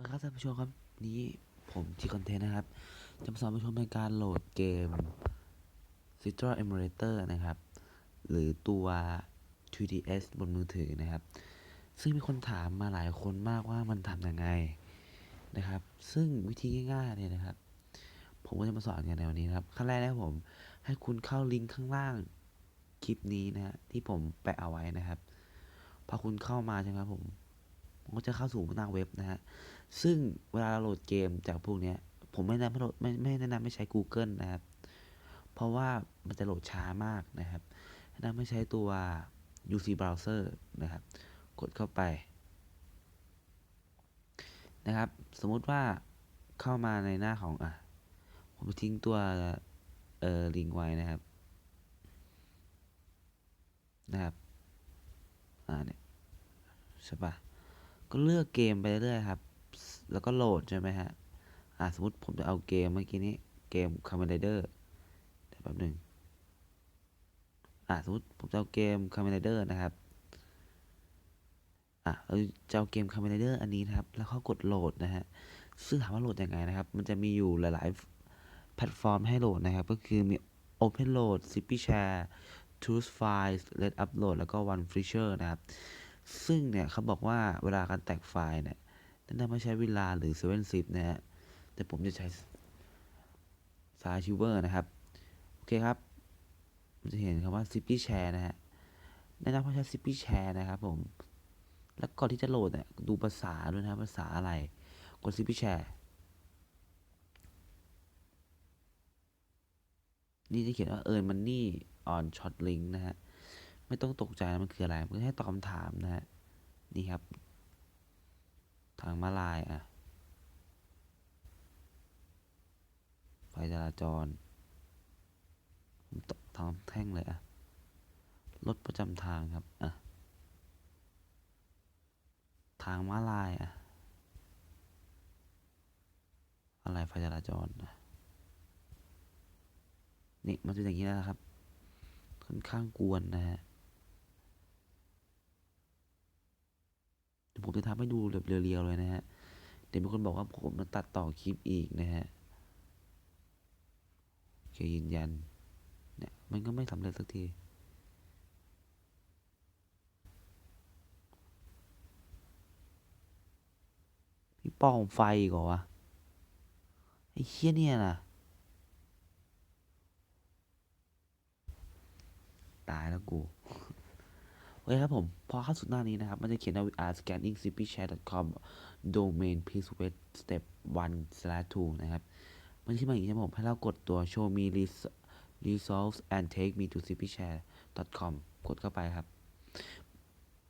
วัสดีครับท่านผู้ชมครับนี้ผมทีคอนเทนต์นะครับจะมาสอนผู้ชมในการโหลดเกม c i t r a Emulator นะครับ หรือตัว 2ds บนมือถือนะครับ ซึ่งมีคนถามมาหลายคนมากว่ามันทำยังไงนะครับ ซึ่งวิธีง่ายๆเนี่ยนะครับ ผมก็จะมาสอนกันในวันนี้ครับ ขั้นแรกนะผมให้คุณเข้าลิงก์ข้างล่างคลิปนี้นะฮะที่ผมแปะเอาไว้นะครับ พอคุณเข้ามาใช่ไหมครับผมก็จะเข้าสู่หน้าเว็บนะฮะ ซึ่งเวลาเราโหลดเกมจากพวกนี้ผมไม่แนะนำให้โหลดไม่ไม่แนะนำให้ใช้ Google นะครับ เพราะว่ามันจะโหลดช้ามากนะครับแนะนำให้ใช้ตัว UC browser นะครับ กดเข้าไป นะครับ สมมุติว่าเข้ามาในหน้าของอะ ผมทิ้งตัวเอ่อลิงไว้นะครับ นะครับ อ่าเนี่ยใช่ปะก็เลือกเกมไปเรื่อยครับ แล้วก็โหลดใช่ไหมฮะ อ่าสมมติผมจะเอาเกมเมื่อกี้นี้ เกม Kamen Rider เดี๋ยวแป๊บหนึ่งอ่าสมมติผมจะเอาเกม Kamen Rider นะครับ อะเราจะเอาเกม Kamen Rider อันนี้นะครับ แล้วก็กดโหลดนะฮะ ซึ่งถามว่าโหลดยังไงนะครับ มันจะมีอยู่หลาย ๆ แพลตฟอร์มให้โหลดนะครับ ก็คือมี OpenLoad, Zippy Share, Choose Files, Let Upload แล้วก็ One Feature นะครับ ซึ่งเนี่ยเขาบอกว่าเวลาการแตกไฟล์เนี่ย แนะนำให้ใช้เวลาหรือ7 zip นะฮะ แต่ผมจะใช้สาชิวเวอร์นะครับ โอเคครับมันจะเห็นคำว่า zippy share นะฮะ แนะนำให้ใช้ zippy share นะครับผม แล้วก่อนที่จะโหลดเนี่ยดูภาษาด้วยนะครับภาษาอะไร กด zippy share นี่จะเขียนว่า earn money on short link นะฮะ ไม่ต้องตกใจนะมันคืออะไร มันแค่ตอบคำถามนะฮะ นี่ครับ ทางมาลายอะ ไฟจราจรทางแท่งเลยอะ รถประจำทางครับ อะ ทางม้าลายอะ อะไรไฟจราจรอะนี่มันเป็นอย่างนี้นะครับ ค่อนข้างกวนนะฮะ เดี๋ยว ผมจะทำให้ดูแบบเรียวๆเลยนะฮะ เดี๋ยวมีคนบอกว่าผมมาตัดต่อคลิปอีกนะฮะโอเคยืนยัน เนี่ย มันก็ไม่สำเร็จสักที พี่ป้องไฟอีกเหรอวะ ไอ้เคี้ยเนี่ยนะตายแล้วกู เคครับผม พอเข้าสู่หน้านี้นะครับ มันจะเขียนว่า we are scanning cpshare.com domain please wait step 1 slash 2นะครับ มันขึ้นมาอย่างนี้ใช่ไหมผม ให้เรากดตัว show me res- results and take me to cpshare.com กดเข้าไปครับ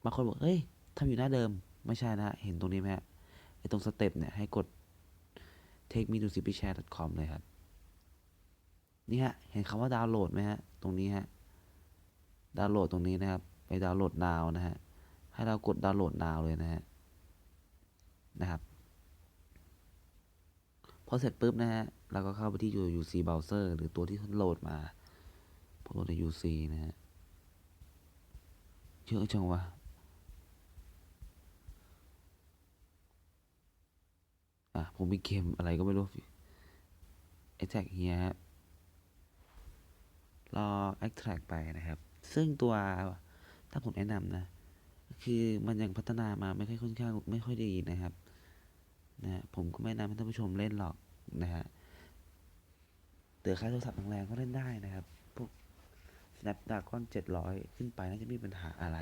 บางคนบอก เฮ้ยทำอยู่หน้าเดิม ไม่ใช่นะ เห็นตรงนี้ไหมฮะ ไอตรงสเต็ปเนี่ย ให้กด take me to cpshare.com เลยครับ นี่ฮะ เห็นคำว่าดาวน์โหลดไหมฮะ ตรงนี้ฮะ ดาวน์โหลดตรงนี้นะครับ ไปดาวน์โหลด now นะฮะ ให้เรากดดาวน์โหลด now เลยนะฮะ นะครับพอเสร็จปุ๊บนะฮะ เราก็เข้าไปที่ UC browser หรือตัวที่ท่านโหลดมาผมโหลดใน UC นะฮะ เยอะจังวะอะ ผมมีเกมอะไรก็ไม่รู้ extract เฮียฮะรอ extract ไปนะครับ ซึ่งตัว ถ้าผมแนะนำนะ คือมันยังพัฒนามาไม่ค่อยค่อนข้างไม่ค่อยดีนะครับนะผมก็ไม่แนะนำให้ท่านผู้ชมเล่นหรอกนะฮะเตือค่าโทรศัพท์แรงๆก็เล่นได้นะครับ พวก Snapdragon 700 ขึ้นไปน่าจะไม่มีปัญหาอะไร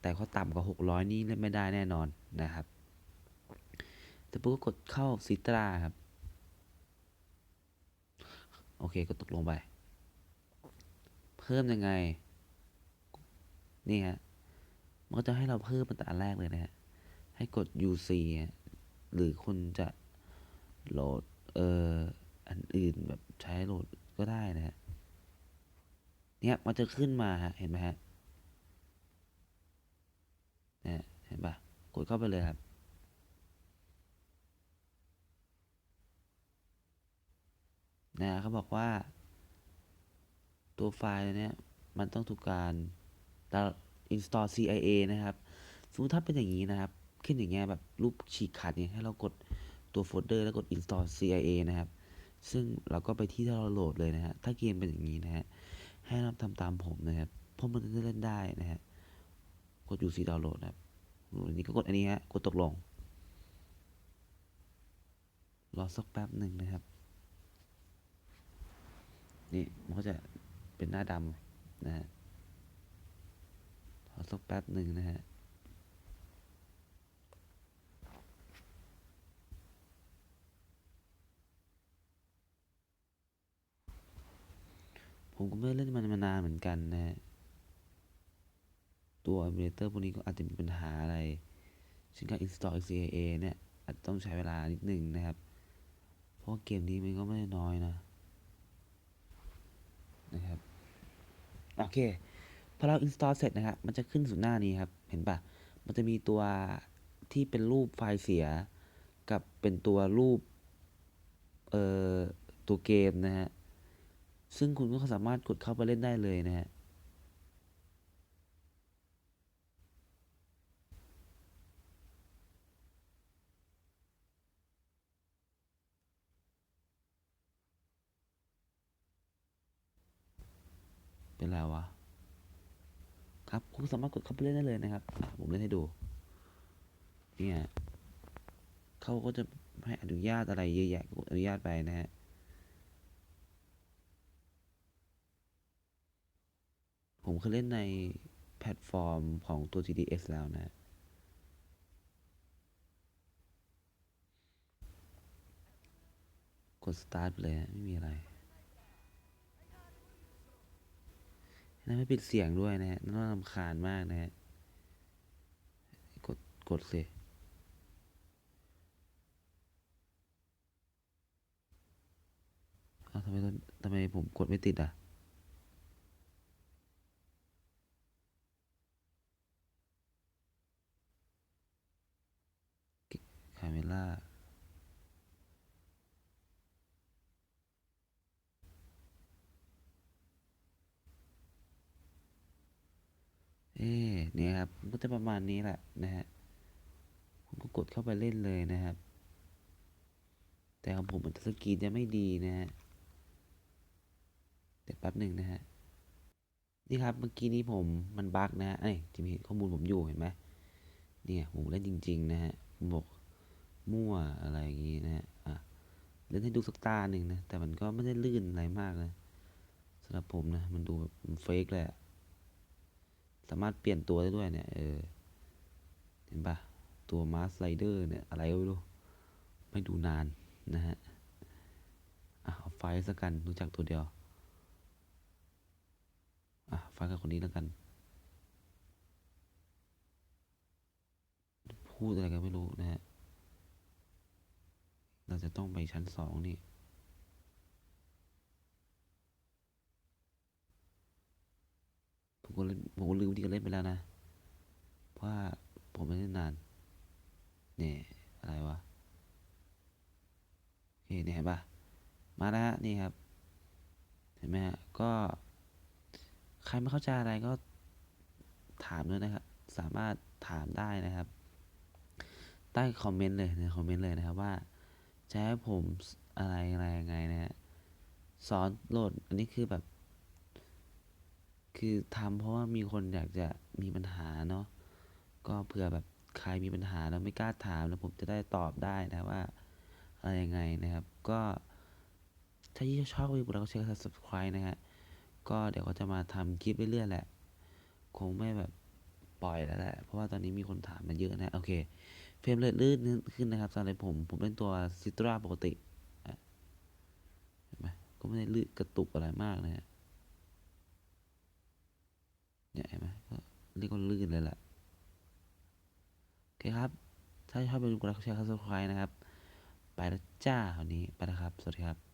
แต่เขาต่ำกว่า 600 นี่เล่นไม่ได้แน่นอนนะครับ แต่ปุ๊บก็กดเข้าซิตราครับ โอเคก็ตกลงไป เพิ่มยังไง นี่ฮะมันก็จะให้เราเพิ่มตั้งแต่อันแรกเลยนะฮะ ให้กด UC หรือคุณจะโหลดเอ่ออันอื่นแบบใช้โหลดก็ได้นะฮะ เนี่ยมันจะขึ้นมาฮะ เห็นไหมฮะเนี่ยเห็นปะกดเข้าไปเลยครับ นะเขาบอกว่า ตัวไฟล์เนี้ยมันต้องถูกการ ดาว install CIA นะครับ สมมติถ้าเป็นอย่างนี้นะครับ ขึ้นอย่างเงี้ยแบบรูปฉีกขาดเนี่ยให้เรากดตัวโฟลเดอร์แล้วกด install CIA นะครับ ซึ่งเราก็ไปที่ที่เราโหลดเลยนะฮะ ถ้าเกมเป็นอย่างนี้นะฮะ ให้เราทำตามผมนะครับ เพราะมันจะเล่นได้นะฮะ กด UC download นะครับอันนี้ก็กดอันนี้ฮะ กดตกลง รอสักแป๊บหนึ่งนะครับ นี่มันก็จะเป็นหน้าดำนะฮะ รอสักแป๊บหนึ่งนะฮะผมก็ไม่เล่นมันมานานเหมือนกันนะฮะ ตัว emulator พวกนี้ก็อาจจะมีปัญหาอะไรซึ่งการ install XCAA เนี่ย อาจจะต้องใช้เวลานิดหนึ่งนะครับ เพราะเกมนี้มันก็ไม่ได้น้อยนะ นะครับ โอเค พอเรา install เสร็จนะครับ มันจะขึ้นสู่หน้านี้ครับ เห็นปะมันจะมีตัวที่เป็นรูปไฟล์เสีย กับเป็นตัวรูป เอ่อ ตัวเกมนะฮะ ซึ่งคุณก็สามารถกดเข้าไปเล่นได้เลยนะฮะ เป็นไรวะ ครับคุณสามารถกดเข้าไปเล่นได้เลยนะครับผมเล่นให้ดู เนี่ยเขาก็จะให้อนุญาตอะไรเยอะแยะอนุญาตไปนะฮะผมเคยเล่นในแพลตฟอร์มของตัว GDS แล้วนะ กด start ไปเลยไม่มีอะไร นะไม่ปิดเสียงด้วยนะฮะน่ารำคาญมากนะฮะกดกดสิอ้าทำไมตอนทำไมผมกดไม่ติดอะคาเมล่า เอ๊ะเนี่ยครับมันก็จะประมาณนี้แหละนะฮะผมก็กดเข้าไปเล่นเลยนะครับ แต่ของผมมันสกีนจะไม่ดีนะฮะเดี๋ยวแป๊บหนึ่งนะฮะนี่ครับเมื่อกี้นี้ผมมันบั๊กนะฮะเอ้ยจะมีข้อมูลผมอยู่เห็นไหมเนี่ยผมเล่นจริง ๆ นะฮะผมบอกมั่วอะไรอย่างงี้นะฮะอะเล่นให้ดูสักตาหนึ่งนะแต่มันก็ไม่ได้ลื่นอะไรมากนะสำหรับผมนะมันดูแบบเฟกเลยอะามารถเปลี่ยนตัวได้ด้วยเนี่ย เออ เห็นปะตัวมาสไลเดอร์เนี่ย อะไรก็ไม่รู้ ไม่ดูนานนะฮะ อะเอาไฟสักกัน รู้จักตัวเดียว อะไฟกับคนนี้แล้วกัน พูดอะไรกันไม่รู้นะฮะ เราจะต้องไปชั้นสองนี่ ผมก็ลผมก็ลืมวิธีการเล่นไปแล้วนะ เพราะว่าผมไม่ได้นาน เนี่ยอะไรวะโอเคเนี่ยเห็นปะมาแล้วฮะนี่ครับ เห็นไหมฮะก็ ใครไม่เข้าใจอะไรก็ถามด้วยนะครับ สามารถถามได้นะครับ ใต้คอมเมนต์เลยในคอมเมนต์เลยนะครับว่าจะให้ผมอะไรอะไรยังไงนะฮะสอนโหลดอันนี้คือแบบ คือทำเพราะว่ามีคนอยากจะมีปัญหาเนาะก็เผื่อแบบใครมีปัญหาแล้วไม่กล้าถามแล้วผมจะได้ตอบได้นะว่าอะไรยังไงนะครับ ก็ถ้าที่ชอบวิดีโอเราก็ช่วยกัน subscribe นะฮะก็เดี๋ยวก็จะมาทำคลิปเรื่อยๆแหละ คงไม่แบบปล่อยแล้วแหละ เพราะว่าตอนนี้มีคนถามมาเยอะนะ โอเค เฟรมเรทลื่นขึ้นนะครับสำหรับผม ผมเล่นตัวซิตราปกติเห็นไหมก็ไม่ได้ลื่นกระตุกอะไรมากนะฮะ เนี่ยเห็นไหมก็ เรียกว่าลื่นเลยแหละโอเคครับ ถ้าชอบเป็นกดไลค์กดแชร์กดซับสไครต์นะครับ ไปแล้วจ้าวันนี้ไปแล้วครับ สวัสดีครับ